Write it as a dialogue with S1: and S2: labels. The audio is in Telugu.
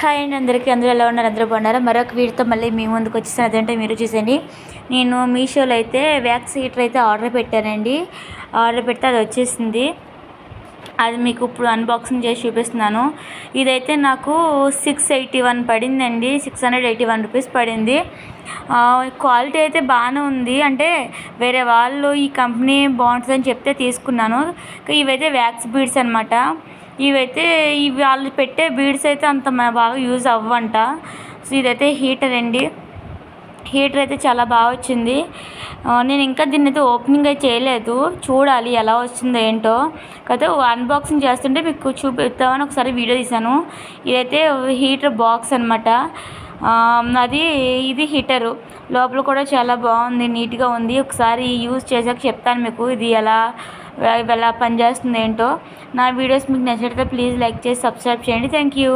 S1: హాయ్ అండి అందరికీ. అందరూ ఎలా ఉన్నారు? అందరూ బాగున్నారా? మరొక వీడితో మళ్ళీ మీ ముందుకు వచ్చేసాను. అదంటే మీరు చూసండి నేను మీషోలో అయితే వ్యాక్స్ హీటర్ అయితే ఆర్డర్ పెట్టానండి. ఆర్డర్ పెడితే అది వచ్చేసింది. అది మీకు ఇప్పుడు అన్బాక్సింగ్ చేసి చూపిస్తున్నాను. ఇదైతే నాకు సిక్స్ ఎయిటీ వన్ పడిందండి. Six hundred eighty one rupees పడింది క్వాలిటీ అయితే బాగానే ఉంది. అంటే వేరే వాళ్ళు ఈ కంపెనీ బాగుంటుందని చెప్తే తీసుకున్నాను. ఇవైతే వ్యాక్స్ బీడ్స్ అనమాట ఇవైతే ఇవి వాళ్ళు పెట్టే బీడ్స్ అయితే అంత బాగా యూజ్ అవ్వంట. సో ఇదైతే హీటర్ అండి. హీటర్ అయితే చాలా బాగా వచ్చింది. నేను ఇంకా దీన్ని అయితే ఓపెనింగ్ అయితే చేయలేదు. చూడాలి ఎలా వచ్చిందో ఏంటో. కాకపోతే అన్బాక్సింగ్ చేస్తుంటే మీకు చూపిద్దామని ఒకసారి వీడియో తీశాను. ఇదైతే హీటర్ బాక్స్ అనమాట అది ఇది హీటరు. లోపల కూడా చాలా బాగుంది నీట్గా ఉంది. ఒకసారి యూజ్ చేసాక చెప్తాను మీకు ఇది ఎలా ఎలా పనిచేస్తుంది ఏంటో నా వీడియోస్ మీకు నచ్చినట్లయితే ప్లీజ్ లైక్ చేసి సబ్స్క్రైబ్ చేయండి. Thank you.